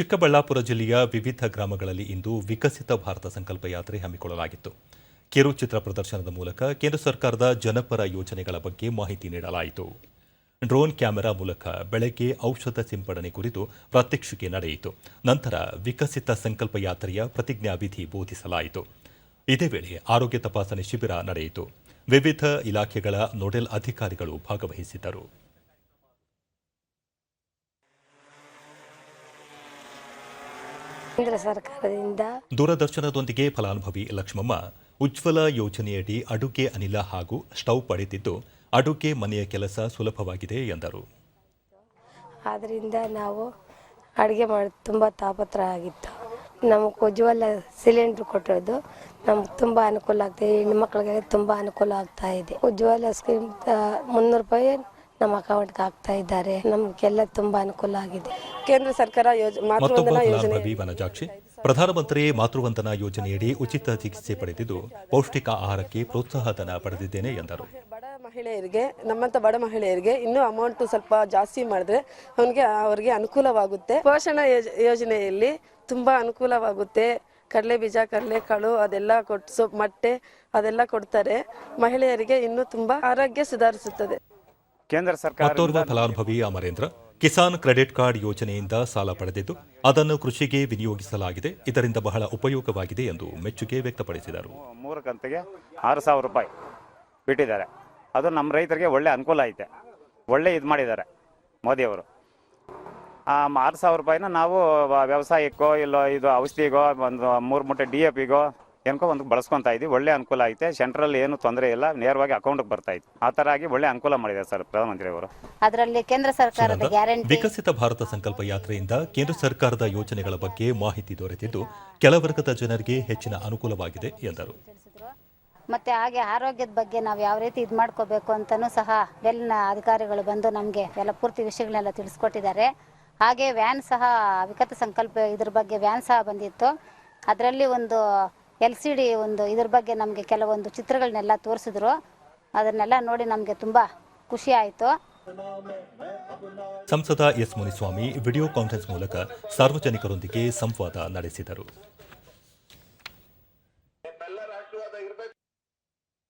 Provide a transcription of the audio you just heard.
ಚಿಕ್ಕಬಳ್ಳಾಪುರ ಜಿಲ್ಲೆಯ ವಿವಿಧ ಗ್ರಾಮಗಳಲ್ಲಿ ಇಂದು ವಿಕಸಿತ ಭಾರತ ಸಂಕಲ್ಪ ಯಾತ್ರೆ ಹಮ್ಮಿಕೊಳ್ಳಲಾಗಿತ್ತು. ಕಿರುಚಿತ್ರ ಪ್ರದರ್ಶನದ ಮೂಲಕ ಕೇಂದ್ರ ಸರ್ಕಾರದ ಜನಪರ ಯೋಜನೆಗಳ ಬಗ್ಗೆ ಮಾಹಿತಿ ನೀಡಲಾಯಿತು. ಡ್ರೋನ್ ಕ್ಯಾಮೆರಾ ಮೂಲಕ ಬೆಳಗ್ಗೆ ಔಷಧ ಸಿಂಪಡಣೆ ಕುರಿತು ಪ್ರಾತ್ಯಕ್ಷಿಕೆ ನಡೆಯಿತು. ನಂತರ ವಿಕಸಿತ ಸಂಕಲ್ಪ ಯಾತ್ರೆಯ ಪ್ರತಿಜ್ಞಾವಿಧಿ ಬೋಧಿಸಲಾಯಿತು. ಇದೇ ವೇಳೆ ಆರೋಗ್ಯ ತಪಾಸಣೆ ಶಿಬಿರ ನಡೆಯಿತು. ವಿವಿಧ ಇಲಾಖೆಗಳ ನೋಡೆಲ್ ಅಧಿಕಾರಿಗಳು ಭಾಗವಹಿಸಿದ್ದರು. ಕೇಂದ್ರ ಸರ್ಕಾರದಿಂದ ದೂರದರ್ಶನದೊಂದಿಗೆ ಫಲಾನುಭವಿ ಲಕ್ಷ್ಮಮ್ಮ ಉಜ್ವಲ ಯೋಜನೆಯಡಿ ಅಡುಗೆ ಅನಿಲ ಹಾಗೂ ಸ್ಟೌವ್ ಪಡೆದಿದ್ದು ಅಡುಗೆ ಮನೆಯ ಕೆಲಸ ಸುಲಭವಾಗಿದೆ ಎಂದರು. ಆದ್ದರಿಂದ ನಾವು ಅಡುಗೆ ಮಾಡಿ ತುಂಬ ತಾಪತ್ರ ಆಗಿತ್ತು ನಮಗೆ ಉಜ್ವಲ ಸಿಲಿಂಡ್ರ್ ಕೊಟ್ಟಿರೋದು ನಮ್ಗೆ ತುಂಬ ಅನುಕೂಲ ಆಗ್ತಾಯಿದೆ ಹೆಣ್ಮಕ್ಳಿಗೆ ತುಂಬ ಅನುಕೂಲ ಆಗ್ತಾ ಇದೆ. ಉಜ್ವಲ ಸ್ಕೀಮ್ ಮುನ್ನೂರು ರೂಪಾಯಿ ನಮ್ಮ ಅಕೌಂಟ್ಗೆ ಹಾಕ್ತಾ ಇದ್ದಾರೆ. ನಮ್ಗೆಲ್ಲ ತುಂಬಾ ಅನುಕೂಲ ಆಗಿದೆ. ಕೇಂದ್ರ ಸರ್ಕಾರ ಮತ್ತೊಬ್ಬ ಯೋಜನೆ ಫಲಾನುಭವಿ ವನಜಾಕ್ಷಿ ಪ್ರಧಾನಮಂತ್ರಿ ಮಾತೃವಂದನಾ ಯೋಜನೆಯಡಿ ಉಚಿತ ಚಿಕಿತ್ಸೆ ಪಡೆದಿದ್ದು ಪೌಷ್ಟಿಕ ಆಹಾರಕ್ಕೆ ಪ್ರೋತ್ಸಾಹಧನ ಪಡೆದಿದ್ದೇನೆ ಎಂದರು. ಬಡ ಮಹಿಳೆಯರಿಗೆ ನಮ್ಮಂತ ಬಡ ಮಹಿಳೆಯರಿಗೆ ಇನ್ನೂ ಅಮೌಂಟ್ ಸ್ವಲ್ಪ ಜಾಸ್ತಿ ಮಾಡಿದ್ರೆ ಅವನಿಗೆ ಅವರಿಗೆ ಅನುಕೂಲವಾಗುತ್ತೆ. ಪೋಷಣ ಯೋಜ- ಯೋಜನೆಯಲ್ಲಿ ತುಂಬಾ ಅನುಕೂಲವಾಗುತ್ತೆ. ಕಡಲೆ ಬೀಜ ಕಡಲೆ ಕಾಳು ಅದೆಲ್ಲ ಕೊಟ್ಟು ಮೊಟ್ಟೆ ಅದೆಲ್ಲ ಕೊಡ್ತಾರೆ. ಮಹಿಳೆಯರಿಗೆ ಇನ್ನೂ ತುಂಬಾ ಆರೋಗ್ಯ ಸುಧಾರಿಸುತ್ತದೆ. ಕೇಂದ್ರ ಸರ್ಕಾರ ಮತ್ತೋರ್ವ ಫಲಾನುಭವಿ ಅಮರೇಂದ್ರ ಕಿಸಾನ್ ಕ್ರೆಡಿಟ್ ಕಾರ್ಡ್ ಯೋಜನೆಯಿಂದ ಸಾಲ ಪಡೆದಿದ್ದು ಅದನ್ನು ಕೃಷಿಗೆ ವಿನಿಯೋಗಿಸಲಾಗಿದೆ. ಇದರಿಂದ ಬಹಳ ಉಪಯೋಗವಾಗಿದೆ ಎಂದು ಮೆಚ್ಚುಗೆ ವ್ಯಕ್ತಪಡಿಸಿದರು. ಮೂರು ಕಂತಿಗೆ ಆರು ಸಾವಿರ ರೂಪಾಯಿ ಬಿಟ್ಟಿದ್ದಾರೆ. ಅದು ನಮ್ಮ ರೈತರಿಗೆ ಒಳ್ಳೆ ಅನುಕೂಲ ಐತೆ. ಒಳ್ಳೆ ಇದು ಮಾಡಿದ್ದಾರೆ ಮೋದಿಯವರು ಆರು ಸಾವಿರ ರೂಪಾಯಿನ ನಾವು ವ್ಯವಸಾಯಕ್ಕೋ ಇಲ್ಲ ಇದು ಔಷಧಿಗೋ ಒಂದು ಮೂರು ಮೂಟೆ ಡಿ ಎ ಪಿಗೋ ಏನಕೋ ಒಂದು ಬಳಸ್ಕೊತಾ ಇದ್ವಿ ಒಳ್ಳೆ ಅನುಕೂಲ ಐತೆ. ಸೆಂಟ್ರಲ್ಲಿ ಏನು ತೊಂದರೆ ಇಲ್ಲ. ನೇರವಾಗಿ ಅಕೌಂಟ್ಗೆ ಬರ್ತಾ ಇತ್ತು. ಆ ತರ ಆಗಿ ಒಳ್ಳೆ ಅನುಕೂಲ ಮಾಡಿದೆ ಸರ್ ಪ್ರಧಾನಮಂತ್ರಿಯವರು ಅದರಲ್ಲಿ ಕೇಂದ್ರ ಸರ್ಕಾರದ ಗ್ಯಾರಂಟಿ ವಿಕಸಿತ ಭಾರತ ಸಂಕಲ್ಪ ಯಾತ್ರೆಯಿಂದ ಕೇಂದ್ರ ಸರ್ಕಾರದ ಯೋಜನೆಗಳ ಬಗ್ಗೆ ಮಾಹಿತಿ ದೊರೆತಿದ್ದು ಕೆಳವರ್ಗದ ಜನರಿಗೆ ಹೆಚ್ಚಿನ ಅನುಕೂಲವಾಗಿದೆ ಎಂದರು. ಮತ್ತೆ ಹಾಗೆ ಆರೋಗ್ಯದ ಬಗ್ಗೆ ನಾವು ಯಾವ ರೀತಿ ಇದು ಮಾಡ್ಕೋಬೇಕು ಅಂತಲೂ ಸಹ ಎಲ್ಲಿನ ಅಧಿಕಾರಿಗಳು ಬಂದು ನಮಗೆ ಎಲ್ಲ ಪೂರ್ತಿ ವಿಷಯಗಳನ್ನೆಲ್ಲ ತಿಳಿಸ್ಕೊಟ್ಟಿದ್ದಾರೆ. ಹಾಗೆ ವ್ಯಾನ್ ಸಹ ವಿಕತ ಸಂಕಲ್ಪ ಇದ್ರ ಬಗ್ಗೆ ವ್ಯಾನ್ ಸಹ ಬಂದಿತ್ತು. ಅದರಲ್ಲಿ ಒಂದು ಎಲ್ ಸಿ ಡಿ ಒಂದು ಇದ್ರ ಬಗ್ಗೆ ನಮಗೆ ಕೆಲವೊಂದು ಚಿತ್ರಗಳನ್ನೆಲ್ಲ ತೋರಿಸಿದ್ರು. ಅದನ್ನೆಲ್ಲ ನೋಡಿ ನಮಗೆ ತುಂಬ ಖುಷಿ ಆಯಿತು. ಸಂಸದ ಎಸ್ ಮುನಿಸ್ವಾಮಿ ವಿಡಿಯೋ ಕಾನ್ಫರೆನ್ಸ್ ಮೂಲಕ ಸಾರ್ವಜನಿಕರೊಂದಿಗೆ ಸಂವಾದ ನಡೆಸಿದರು.